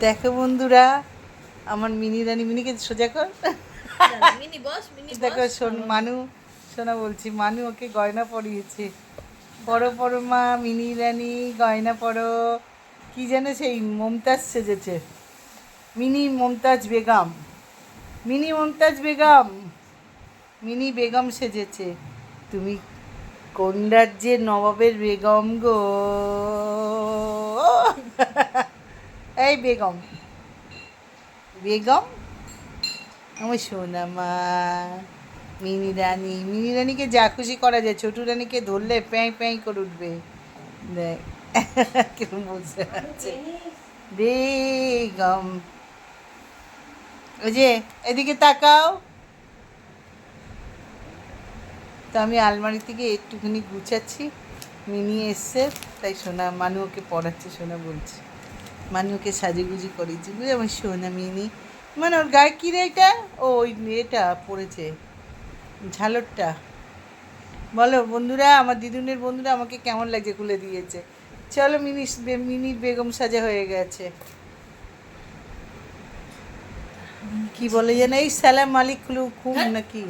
দেখো বন্ধুরা আমার মিনি রানী মিনিকে সোজা কর। মিনি বস মিনি দেখো শোন মানু শোনা বলছি মানু ওকে গয়না পরিয়েছে। পরো পরো মা মিনি রানী গয়না পরো। কি যেন সেই মমতাজ সেজেছে। Mini Mumtaz Begum. Mini Mumtaz Begum. Mini Begum সেজেছে। তুমি কোন রাজ্যের নবাবের বেগম গো? এই বেগম। বেগম? আমার সোনা মা, মিনি রানী, মিনি রানীকে যা খুশি করা যায়, ছোটু রানীকে ধরলে প্যাঁই প্যাঁই করে উঠবে। বেগম। ওই যে, এদিকে তাকাও। তো আমি আলমারি থেকে একটুখানি গুছাচ্ছি। মিনি এসছে, তাই সোনা, মানু ওকে পড়াচ্ছে, সোনা বলছে। মানু ওকে সাজুগুজি করেছি, বুঝলি? আমার সোনা মিনি। মানে ওর গায়ে কী রে এটা? ও ওই এটা পড়েছে, ঝালরটা। বলো, বন্ধুরা, আমার দিদুনের বন্ধুরা আমাকে কেমন লাগছে খুলে দিয়েছে। চলো, মিনি মিনি বেগম সাজা হয়ে গেছে। কি বলে যেন, এই সালাম মালিক খুব নাকি?